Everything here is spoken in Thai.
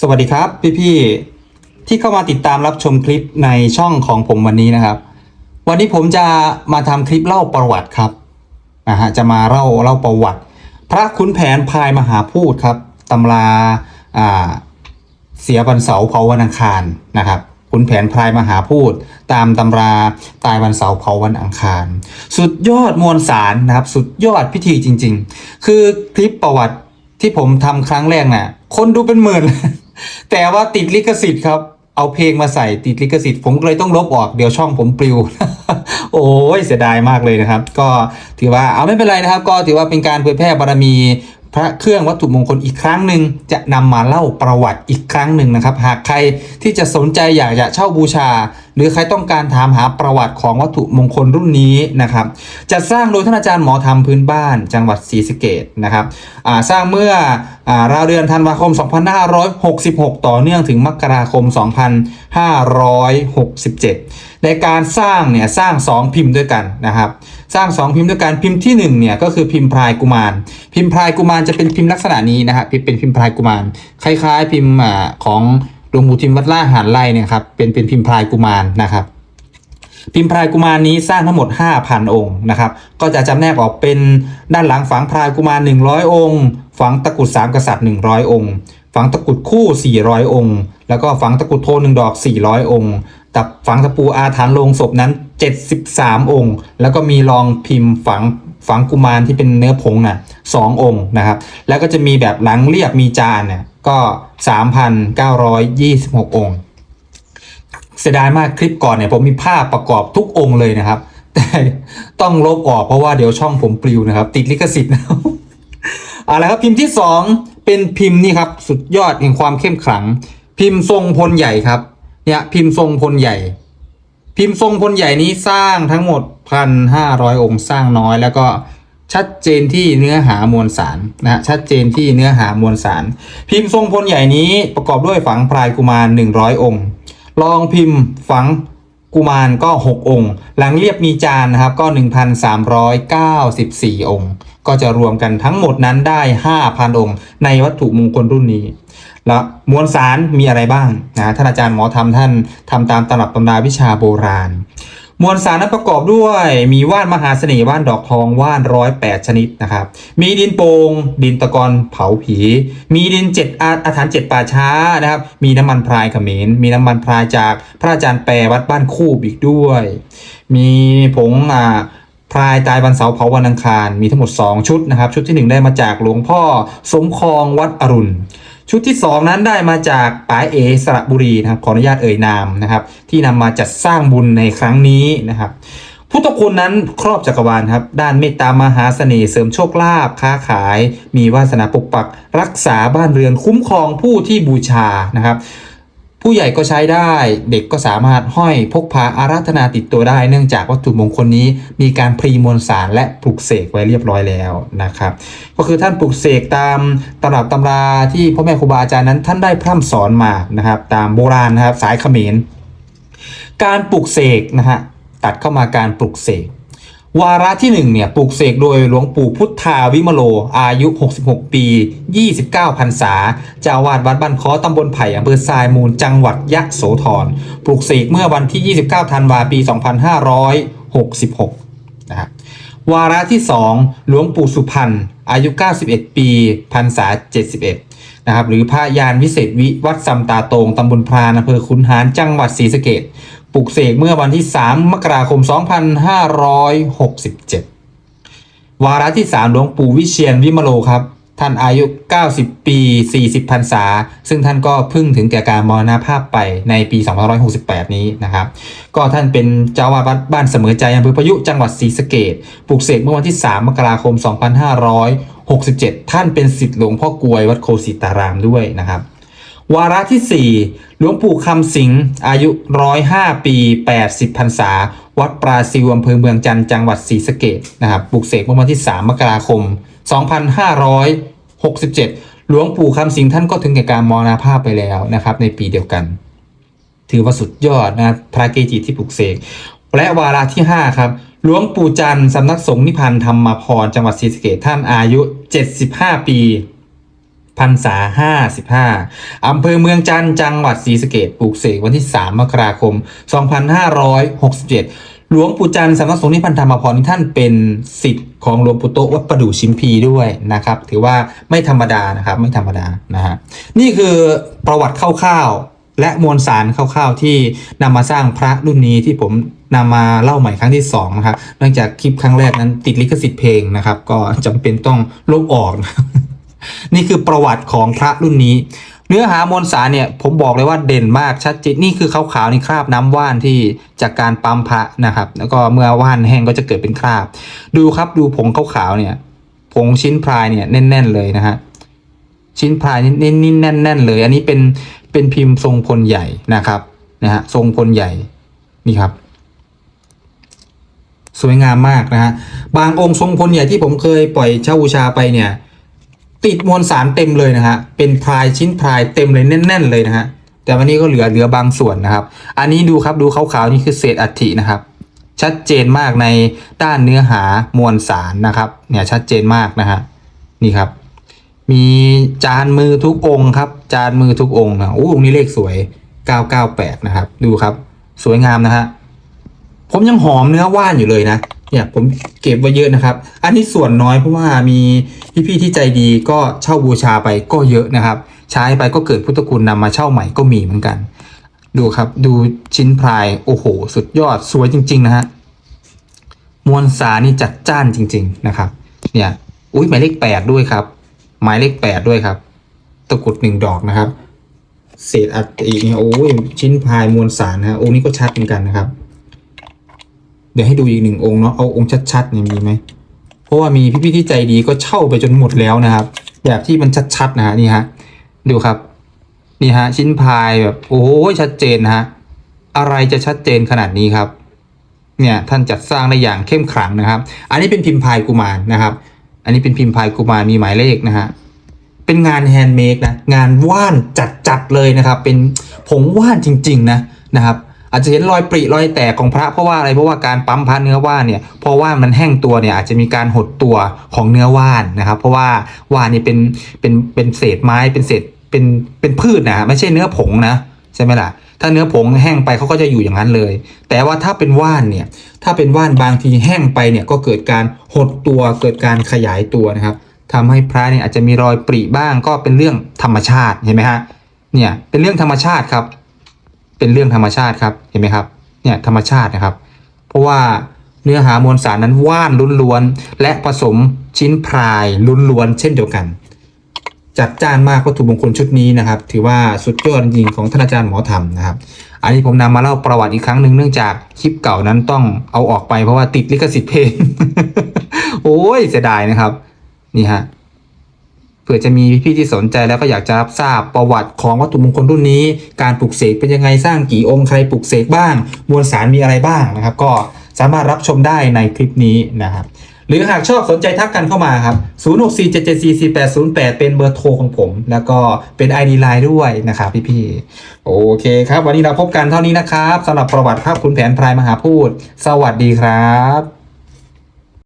สวัสดีครับพี่ๆที่เข้ามาติดตามรับชมคลิปในช่องของผมวันนี้นะครับ วันนี้ผมจะมาทำคลิปเล่าประวัติครับนะฮะจะมาเล่าเล่าประวัติ พระขุนแผนพายมหาพูดครับตำราอ่าเสียวันเสาร์เผาวันอังคารนะครับขุนแผนพายมหาพูด ตามตำราตายวันเสาร์เผาวันอังคาร สุดยอดมวลสารนะครับ สุดยอดพิธีจริง ๆ คือคลิปประวัติที่ผมทำครั้งแรกน่ะคนดูเป็นหมื่น แต่ว่าติดลิขสิทธิ์ครับ เอาเพลงมาใส่ติดลิขสิทธิ์ผมเลยต้องลบออกเดี๋ยวช่องผมปลิว โอ้ยเสียดายมากเลยนะครับ ก็ถือว่าเอาไม่เป็นไรนะครับ ก็ถือว่าเป็นการเผยแพร่บารมีพระเครื่องวัตถุมงคลอีกครั้งหนึ่งจะนำมาเล่าประวัติอีกครั้งหนึ่งนะครับ หากใครที่จะสนใจอยากจะเช่าบูชา หรือใครต้องการถามหาประวัติของวัตถุมงคลรุ่นนี้นะครับจะสร้างโดยท่านอาจารย์หมอธรรมพื้นบ้าน จังหวัดศรีสะเกดนะครับสร้างเมื่ออราวเดือนธันวาคม 2566 ต่อเนื่องถึงมกราคม 2567 ในการสร้างเนี่ยสร้าง 2 พิมพ์ด้วยกันนะครับสร้าง 2 พิมพ์ด้วยกันพิมพ์ที่1เนี่ยก็คือพิมพ์พรายกุมาร พิมพ์พรายกุมารจะเป็นพิมพ์ลักษณะนี้นะครับเป็นพิมพ์พรายกุมารคล้าย ๆ พิมพ์ของ หลวงปู่ทิมวัดล่าหานไร่เนี่ยครับเป็นเป็นพิมพ์พรายกุมารนะครับ พิมพ์พรายกุมารนี้สร้างทั้งหมด 5,000 องค์นะครับ ก็จะจำแนกออกเป็นด้านหลังฝังพรายกุมาร 100 องค์ ฝังตะกุดสามกษัตริย์ 100 องค์ ฝังตะกุดคู่ 400 องค์ แล้วก็ฝังตะกุดโทนหนึ่งดอก 400 องค์ตับฝังตะปูอาถรรพ์โลงศพนั้น 73 องค์ แล้วก็มีรองพิมพ์ฝังฝังกุมารที่เป็นเนื้อผงน่ะสององค์นะครับ แล้วก็จะมีแบบหลังเรียบมีจานเนี่ย ก็ 3,926 องค์ เสียดายมากคลิปก่อนเนี่ยผมมีภาพประกอบทุกองค์เลยนะครับ แต่ต้องลบออกเพราะว่าเดี๋ยวช่องผมปลิวนะครับ ติดลิขสิทธิ์นะครับเอาละครับพิมพ์ที่สองเป็นพิมพ์นี่ครับสุดยอดแห่งความเข้มขลัง พิมพ์ทรงพลใหญ่ครับเนี่ยพิมพ์ทรงพลใหญ่ พิมพ์ทรงพลใหญ่นี้สร้างทั้งหมดพันห้าร้อยองค์สร้างน้อยแล้วก็ ชัดเจนที่เนื้อหามวลสารนะฮะชัดเจนที่เนื้อหามวลสาร พิมพ์ทรงพลใหญ่นี้ประกอบด้วยฝังพลายกุมาร 100 องค์ ลองพิมพ์ฝังกุมารก็ 6 องค์ หลังเรียบมีจานนะครับก็ 1,394 องค์ ก็จะรวมกันทั้งหมดนั้นได้ 5,000 องค์ ในวัตถุมงคลรุ่นนี้ แล้วมวลสารมีอะไรบ้างนะท่านอาจารย์หมอทำท่านทำตามตำรับตำราวิชาโบราณ มวลสารนั้นประกอบด้วยมีว่านมหาเสน่ห์ว่านดอกทองว่านร้อยแปดชนิดนะครับ มีดินโปงดินตะกอนเผาผี มีดินเจ็ดอาอาถรรพ์เจ็ดป่าช้านะครับ มีน้ำมันพรายขมรมีน้ำมันพรายจากพระอาจารย์แปรวัดบ้านคูบอีกด้วย มีผงอ่าพรายตายวันเสาร์เผาวันอังคารมีทั้งหมด 2 ชุดนะครับ ชุดทีหนึ่1 ได้มาจากหลวงพ่อสมคองวัดอรุณ ชุดที่ 2 นั้นได้มาจากป๋าเอสระบุรีนะครับขออนุญาตเอ่ยนามนะครับ ที่นำมาจัดสร้างบุญในครั้งนี้นะครับพุทธคุณนั้นครอบจักรวาลครับ ด้านเมตตามหาเสน่ห์เสริมโชคลาภค้าขาย มีวาสนาปกปัก รักษาบ้านเรือนคุ้มครองผู้ที่บูชานะครับ ผู้ใหญ่ก็ใช้ได้ เด็กก็สามารถห้อยพกพาอาราธนาติดตัวได้ เนื่องจากวัตถุมงคลนี้ มีการพรีมวลสารและปลุกเสกไว้เรียบร้อยแล้วนะครับ ก็คือท่านปลุกเสกตามตำรับตำราที่พ่อแม่ครูบาอาจารย์นั้นท่านได้พร่ำสอนมานะครับ ตามโบราณนะครับสายเขมร การปลุกเสกนะฮะตัดเข้ามาการปลุกเสก วาระที่1เนี่ยปลูกเสกโดยหลวงปู่พุทธาวิมโล อายุ 66 ปี 29พรรษาเจ้าวาดวัดบ้านค้อตำบลไผ่อำเภอทรายมูลจังหวัดยะโสธรปลูกเสกเมื่อวันที่ 29 ธันวาปี 2566 นะครับวาระที่ 2 หลวงปู่สุพรรณอายุ 91 ปีพรรษา 71 นะครับหรือพระยานวิเศษวิวัดสัมตาโตงตำบลพรานอำเภอขุนหารจังหวัดศรีสะเกดปลุกเสกเมื่อวันที่ 3 มกราคม 2567 วาระที่ 3 หลวงปู่วิเชียนวิมโลครับ ท่านอายุ 90 ปี 40พรรษา ซึ่งท่านก็พิ่งถึงแก่การมรณภาพไปในปี 2568 นี้นะครับ ก็ท่านเป็นเจ้าวาดวัดบ้านเสมอใจอำเภอพยุจังหวัดศรีสะเกดปลุกเสกเมื่อวันที่ 3 มกราคม 2567 ท่านเป็นศิษย์หลวงพ่อกลวยวัดโคสิตารามด้วยนะครับ วาระที่ 4 หลวงปู่คำสิงอายุ 105 ปี 80พรรษา วัดปราซิวอำเภอเมืองจันทร์จังหวัดศรีสะเกดนะครับ ปลุกเสกเมื่อวันที่ 3 มกราคม2567 2,567 หลวงปู่คำสิงท่านก็ถึงแก่การมรณภาพไปแล้วนะครับ ในปีเดียวกัน ถือว่าสุดยอดนะพระเกจิที่ปลุกเสกและวาระที่ 5 ครับหลวงปู่จันทร์สำนักสงฆ์นิพันธ์ธรรมพรจังหวัดศรีสะเกษท่านอายุ 75 ปีพรรษาห้าสิบห้าอำเภอเมืองจันทร์จังหวัดศรีสะเกดปลูกเสกวันที่ 3 มกราคม 2567 หลวงปู่จันทร์สำนักสงฆ์นิพพันธรรมพรท่านเป็นสิทธิ์ของหลวงปู่โตวัดประดู่ชิมพีด้วยนะครับ ถือว่าไม่ธรรมดานะครับไม่ธรรมดานะฮะนี่คือประวัติคร่าวๆและมวลสารคร่าวๆที่นำมาสร้างพระรุ่นนี้ที่ผมนำมาเล่าใหม่ครั้งที่สองนะครับเนื่องจากคลิปครั้งแรกนั้นติดลิขสิทธิ์เพลงนะครับ ก็จำเป็นต้องลบออก นี่คือประวัติของพระรุ่นนี้ เนื้อหามวลสารเนี่ยผมบอกเลยว่าเด่นมากชัดเจนนี่คือขาวๆนี่คราบน้ำว่านที่จากการปั๊มพระนะครับ แล้วก็เมื่อว่านแห้งก็จะเกิดเป็นคราบ ดูครับดูผงขาวๆเนี่ยผงชิ้นพรายเนี่ยแน่น ๆ เลยนะฮะชิ้นพรายนี่นิ่แน่น ๆ เลย อันนี้เป็นเป็นพิมพ์ทรงพลใหญ่นะครับนะฮะทรงพลใหญ่นี่ครับ สวยงามมากนะฮะบางองค์ทรงพลใหญ่ที่ผมเคยปล่อยเช่าบูชาไปเนี่ย ติดมวลสารเต็มเลยนะฮะเป็นพรายชิ้นพรายเต็มเลยแน่น ๆ เลยนะฮะแต่วันนี้ก็เหลือเหลือบางส่วนนะครับ อันนี้ดูครับดูขาวๆนี่คือเศษอัฐินะครับ ชัดเจนมากในด้านเนื้อหามวลสารนะครับ เนี่ยชัดเจนมากนะฮะนี่ครับ มีจานมือทุกองค์ครับ จานมือทุกองค์นะโอ้องค์นี้เลขสวย 998 นะครับ ดูครับ สวยงามนะฮะผมยังหอมเนื้อว่านอยู่เลยนะ เนี่ยผมเก็บไว้เยอะนะครับ อันนี้ส่วนน้อยเพราะว่ามีพี่ๆที่ใจดีก็เช่าบูชาไปก็เยอะนะครับ ใช้ไปก็เกิดพุทธคุณนำมาเช่าใหม่ก็มีเหมือนกัน ดูครับดูชิ้นพลายโอ้โห สุดยอดสวยจริง ๆ นะฮะมวลสารนี่จัดจ้านจริง ๆนะครับ เนี่ยอุ้ยหมายเลขแปดด้วยครับ หมายเลขแปดด้วยครับตะกรุดหนึ่งดอกนะครับ เศษอัฐิเนี่ยโอ้ยชิ้นพายมวลสารนะฮะองค์นี้ก็ชัดเหมือนกันนะครับ เดี๋ยวให้ดูอีกหนึ่งองค์เนาะเอาองค์ชัดๆเนี่ยมีไหมเพราะว่ามีพี่ๆที่ใจดีก็เช่าไปจนหมดแล้วนะครับ แบบที่มันชัดๆนะฮะนี่ฮะดูครับนี่ฮะชิ้นพายแบบโอ้โหชัดเจนนะฮะอะไรจะชัดเจนขนาดนี้ครับเนี่ยท่านจัดสร้างได้อย่างเข้มขลังนะครับ อันนี้เป็นพิมพ์พายกุมารนะครับ อันนี้เป็นพิมพ์พายกุมารมีหมายเลขนะฮะเป็นงานแฮนด์เมดนะงานว่านจัดๆเลยนะครับ เป็นผงว่านจริง ๆ นะนะครับ อาจจะเห็นรอยปริรอยแตกของพระเพราะว่าอะไรเพราะว่าการปั๊มพระเนื้อว่านเนี่ยเพราะว่ามันแห้งตัวเนี่ยอาจจะมีการหดตัวของเนื้อว่านนะครับ เพราะว่าว่านนี่เป็นเป็นเป็นเศษไม้เป็นเศษเป็นเป็นพืชนะไม่ใช่เนื้อผงนะใช่ไหมล่ะถ้าเนื้อผงแห้งไปเขาก็จะอยู่อย่างนั้นเลย แต่ว่าถ้าเป็นว่านเนี่ยถ้าเป็นว่านบางทีแห้งไปเนี่ยก็เกิดการหดตัวเกิดการขยายตัวนะครับทำให้พระเนี่ยอาจจะมีรอยปริบ้างก็เป็นเรื่องธรรมชาติเห็นไหมฮะเนี่ยเป็นเรื่องธรรมชาติครับ เป็นเรื่องธรรมชาติครับเห็นไหมครับเนี่ยธรรมชาตินะครับ เพราะว่าเนื้อหามวลสารนั้นว่านล้วนๆและผสมชิ้นพรายล้วนๆเช่นเดียวกัน จัดจ้านมากวัตถุมงคลชุดนี้นะครับ ถือว่าสุดยอดจริงของท่านอาจารย์หมอธรรมนะครับ อันนี้ผมนำมาเล่าประวัติอีกครั้งหนึ่งเนื่องจากคลิปเก่านั้นต้องเอาออกไปเพราะว่าติดลิขสิทธิ์เพลงโอ้ยเสียดายนะครับ นี่ฮะ เผื่อจะมีพี่ที่สนใจแล้วก็อยากจะรับทราบประวัติของวัตถุมงคลรุ่นนี้ การปลูกเสกเป็นยังไงสร้างกี่องค์ใครปลูกเสกบ้าง มวลสารมีอะไรบ้างนะครับ ก็สามารถรับชมได้ในคลิปนี้นะครับ หรือหากชอบสนใจทักกันเข้ามาครับ0647744808 เป็นเบอร์โทรของผม แล้วก็เป็น ID Line ด้วยนะครับพี่ๆโอเคครับ วันนี้เราพบกันเท่านี้นะครับสำหรับประวัติภาพคุณแผนพรายมหาพูด สวัสดีครับ